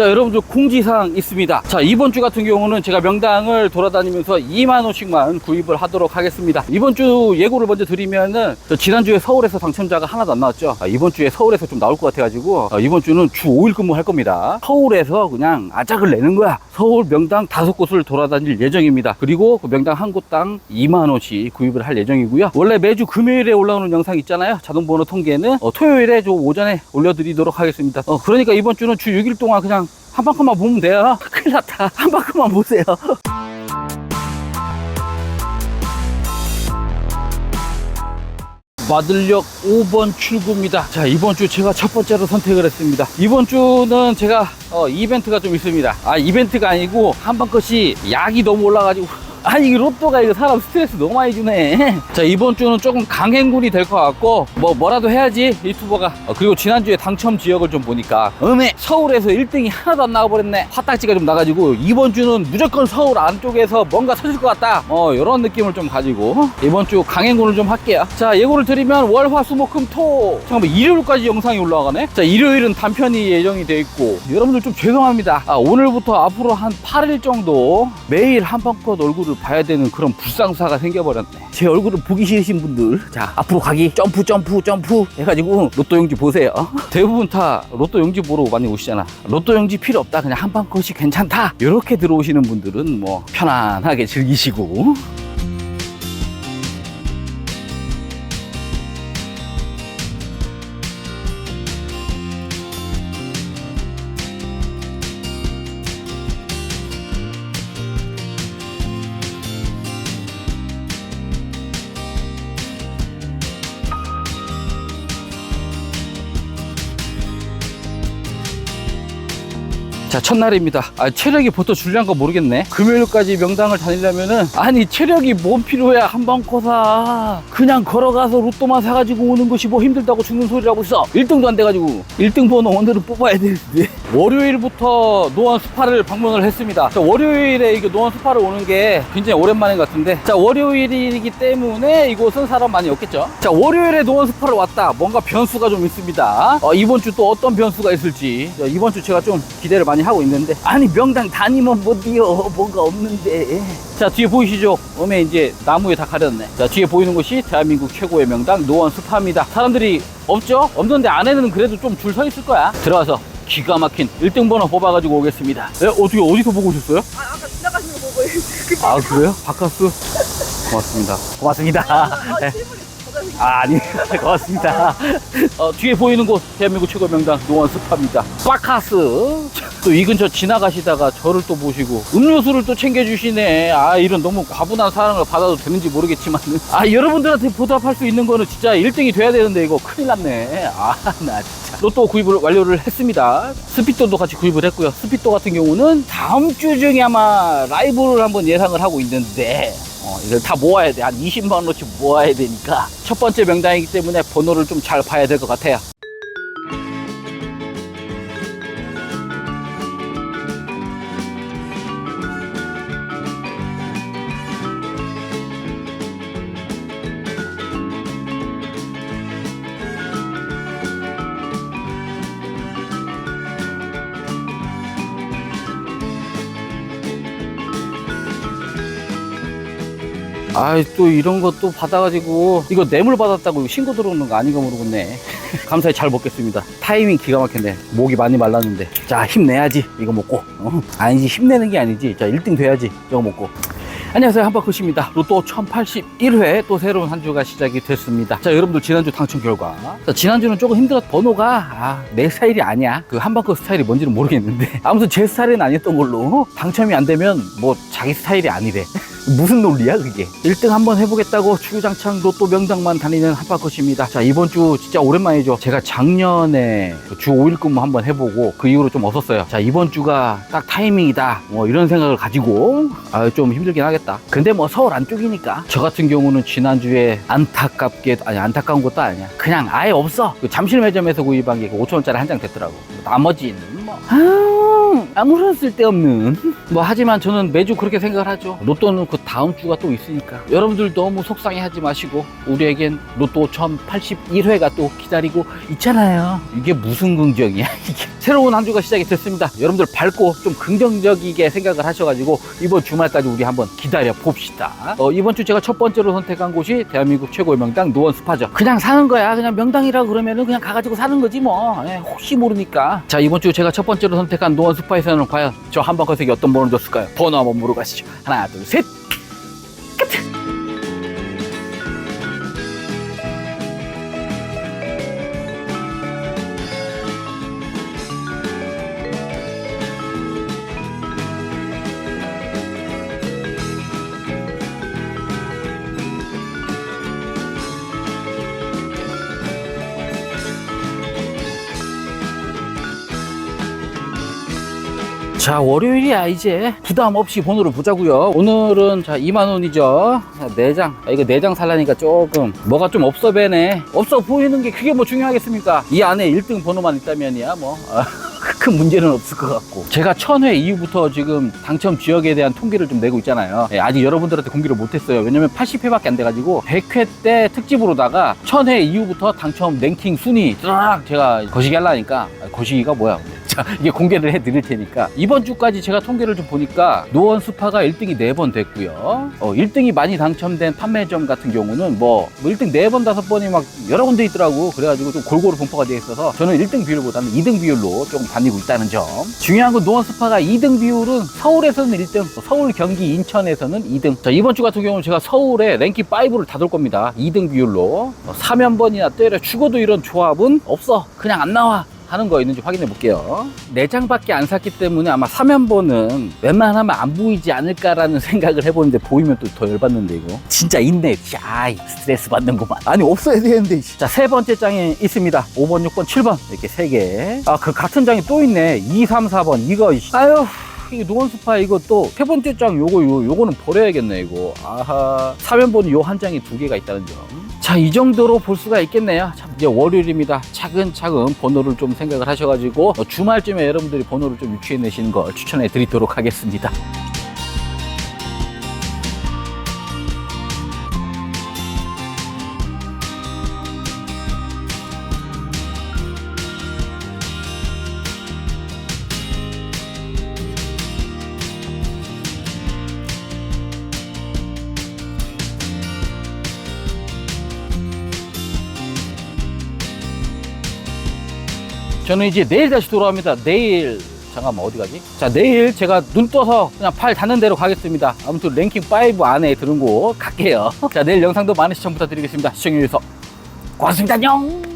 자 여러분들 공지사항 있습니다. 자 이번 주 같은 경우는 제가 명당을 돌아다니면서 2만원씩만 구입을 하도록 하겠습니다. 이번 주 예고를 먼저 드리면은 저 지난주에 서울에서 당첨자가 하나도 안 나왔죠? 아, 이번 주에 서울에서 좀 나올 것 같아 가지고 아, 이번 주는 주 5일 근무할 겁니다. 서울에서 그냥 아작을 내는 거야 서울 명당 다섯 곳을 돌아다닐 예정입니다. 그리고 그 명당 한 곳당 2만원씩 구입을 할 예정이고요. 원래 매주 금요일에 올라오는 영상 있잖아요. 자동번호 통계는 어, 토요일에 좀 오전에 올려드리도록 하겠습니다. 어, 그러니까 이번 주는 주 6일 동안 그냥 한 방큼만 보면 돼요. 큰일 났다. 한 방큼만 보세요 마들역 5번 출구입니다. 자, 이번 주 제가 첫 번째로 선택을 했습니다. 이번 주는 제가 어, 이벤트가 좀 있습니다. 아, 이벤트가 아니고 한방 것이 약이 너무 올라가지고 아니 이 로또가 이거 사람 스트레스 너무 많이 주네. 자 이번 주는 조금 강행군이 될 것 같고 뭐 뭐라도 해야지 유튜버가. 어, 그리고 지난주에 당첨 지역을 좀 보니까 음에 서울에서 1등이 하나도 안 나와버렸네. 화딱지가 좀 나가지고 이번 주는 무조건 서울 안쪽에서 뭔가 터질 것 같다. 어 이런 느낌을 좀 가지고 이번 주 강행군을 좀 할게요. 자 예고를 드리면 월화수목금토. 잠깐만 일요일까지 영상이 올라가네? 자 일요일은 단편이 예정이 돼 있고 여러분들 좀 죄송합니다. 아, 오늘부터 앞으로 한 8일 정도 매일 한 방컷 얼굴을 봐야 되는 그런 불상사가 생겨버렸네. 제 얼굴을 보기 싫으신 분들. 자 앞으로 가기. 점프 점프 점프 해가지고 로또 용지 보세요. 대부분 다 로또 용지 보러 많이 오시잖아. 로또 용지 필요 없다. 그냥 한방 컷이 괜찮다. 이렇게 들어오시는 분들은 뭐 편안하게 즐기시고 자 첫날입니다. 아, 체력이 보통 줄란 거 모르겠네. 금요일까지 명당을 다니려면은 아니 체력이 뭔 필요해 한방코사. 그냥 걸어가서 로또만 사가지고 오는 것이 뭐 힘들다고 죽는 소리라고 있어. 1등도 안 돼가지고. 1등 번호 오늘은 뽑아야 되는데. 월요일부터 노원 스파를 방문을 했습니다. 자, 월요일에 이거 노원 스파를 오는 게 굉장히 오랜만인 것 같은데. 자 월요일이기 때문에 이곳은 사람 많이 없겠죠? 자 월요일에 노원 스파를 왔다. 뭔가 변수가 좀 있습니다. 어, 이번 주 또 어떤 변수가 있을지. 자, 이번 주 제가 좀 기대를 많이 하고 있는데. 아니 명당 다니면 못이요 뭐가 없는데. 자 뒤에 보이시죠? 음에 이제 나무에 다 가렸네. 자 뒤에 보이는 곳이 대한민국 최고의 명당 노원 스파입니다. 사람들이 없죠? 없는데 안에는 그래도 좀 줄 서 있을 거야. 들어와서 기가 막힌 1등 번호 뽑아가지고 오겠습니다. 네, 어떻게 어디서 보고 오셨어요? 아, 아까 지나가시는 거 보고 그아 그래요? 바카스? 고맙습니다. 고맙습니다. 네. 아, 보다 아, 아니, 고맙습니다. 어, 뒤에 보이는 곳, 대한민국 최고 명당 노원 스파입니다. 바카스. 또 이 근처 지나가시다가 저를 또 보시고 음료수를 또 챙겨주시네. 아, 이런 너무 과분한 사랑을 받아도 되는지 모르겠지만. 아, 여러분들한테 보답할 수 있는 거는 진짜 1등이 돼야 되는데 이거 큰일 났네. 아, 나 진짜. 로또 구입을 완료를 했습니다. 스피또도 같이 구입을 했고요. 스피또 같은 경우는 다음 주 중에 아마 라이브를 한번 예상을 하고 있는데 어, 이걸 다 모아야 돼. 한 20만 원어치 모아야 되니까. 첫 번째 명당이기 때문에 번호를 좀 잘 봐야 될 것 같아요. 아이, 또 이런 것도 받아가지고, 이거 뇌물 받았다고 신고 들어오는 거 아닌가 모르겠네. 감사히 잘 먹겠습니다. 타이밍 기가 막혔네. 목이 많이 말랐는데. 자, 힘내야지. 이거 먹고. 어? 아니지, 힘내는 게 아니지. 자, 1등 돼야지. 이거 먹고. 안녕하세요. 한바컷입니다. 로또 1081회 또 새로운 한 주가 시작이 됐습니다. 자 여러분들 지난주 당첨 결과. 자, 지난주는 조금 힘들었 번호가 아, 내 스타일이 아니야. 그 한바컷 스타일이 뭔지는 모르겠는데. 아무튼 제 스타일은 아니었던 걸로. 당첨이 안 되면 뭐 자기 스타일이 아니래. 무슨 논리야 그게? 1등 한번 해보겠다고 주구장창 로또 명당만 다니는 한바컷입니다. 자 이번 주 진짜 오랜만이죠. 제가 작년에 주 5일 근무 한번 해보고 그 이후로 좀 없었어요. 자 이번 주가 딱 타이밍이다. 뭐 이런 생각을 가지고 아, 좀 힘들긴 하겠다 근데 뭐 서울 안쪽이니까. 저 같은 경우는 지난주에 안타깝게 아니 안타까운 것도 아니야. 그냥 아예 없어. 그 잠실 매점에서 구입한 게 5천원짜리 한 장 됐더라고. 나머지는 뭐. 아, 아무런 쓸데없는. 뭐 하지만 저는 매주 그렇게 생각을 하죠. 로또는 그 다음 주가 또 있으니까. 여러분들 너무 속상해 하지 마시고 우리에겐 로또 1081회가 또 기다리고 있잖아요. 이게 무슨 긍정이야 이게. 새로운 한 주가 시작이 됐습니다. 여러분들 밝고 좀 긍정적이게 생각을 하셔가지고 이번 주말까지 우리 한번 기다려 봅시다. 어, 이번 주 제가 첫 번째로 선택한 곳이 대한민국 최고의 명당 노원 스파죠. 그냥 사는 거야. 그냥 명당이라 그러면은 그냥 가가지고 사는 거지 뭐. 예, 혹시 모르니까. 자 이번 주 제가 첫 번째로 선택한 노원 스파 에서는 과연 저 한방 건색이 어떤 번호를 줬을까요? 번호 한번 물어가시죠. 하나 둘 셋 자 월요일이야 이제. 부담 없이 번호를 보자고요. 오늘은 자 2만원이죠. 내장. 아, 이거 내장 살라니까 조금. 뭐가 좀 없어 배네? 없어 보이는 게 그게 뭐 중요하겠습니까? 이 안에 1등 번호만 있다면이야 뭐. 아, 큰 문제는 없을 것 같고. 제가 천회 이후부터 지금 당첨 지역에 대한 통계를 좀 내고 있잖아요. 예, 아직 여러분들한테 공개를 못했어요. 왜냐면 80회밖에 안 돼가지고 100회 때 특집으로다가 천회 이후부터 당첨 랭킹 순위 쫙 제가 거시기 하려니까. 아, 거시기가 뭐야 근데. 자 이게 공개를 해 드릴 테니까. 이번 주까지 제가 통계를 좀 보니까 노원 스파가 1등이 4번 됐고요. 어, 1등이 많이 당첨된 판매점 같은 경우는 뭐, 뭐 1등 4번 5번이 막 여러 군데 있더라고. 그래가지고 좀 골고루 분포가 되어 있어서 저는 1등 비율보다는 2등 비율로 조금 다니고 있다는 점. 중요한 건 노원 스파가 2등 비율은 서울에서는 1등 서울 경기 인천에서는 2등. 자 이번 주 같은 경우는 제가 서울에 랭킹 5를 닫을 겁니다. 2등 비율로. 어, 사면번이나 때려 죽어도 이런 조합은 없어. 그냥 안 나와 하는 거 있는지 확인해 볼게요. 네 장밖에 안 샀기 때문에 아마 3연번은 웬만하면 안 보이지 않을까라는 생각을 해보는데 보이면 또 더 열받는데 이거 진짜 있네. 아이 스트레스 받는구만. 아니 없어야 되는데. 자 세 번째 장에 있습니다. 5번, 6번, 7번 이렇게 세 개. 아 그 같은 장이 또 있네. 2, 3, 4번 이거. 아유. 이 노원 스파 이거 또 세 번째 장 요거 요 요거는 버려야겠네 이거 아하 3연번이 요한 장이 두 개가 있다는 점 자, 이 정도로 볼 수가 있겠네요. 참, 이제 월요일입니다. 차근차근 번호를 좀 생각을 하셔가지고 어, 주말쯤에 여러분들이 번호를 좀 유추해내시는 걸 추천해 드리도록 하겠습니다. 저는 이제 내일 다시 돌아옵니다. 내일 잠깐만 어디 가지? 자 내일 제가 눈 떠서 그냥 팔 닿는 대로 가겠습니다. 아무튼 랭킹 5 안에 들은 곳 갈게요. 자 내일 영상도 많은 시청 부탁드리겠습니다. 시청해주셔서 고맙습니다. 안녕.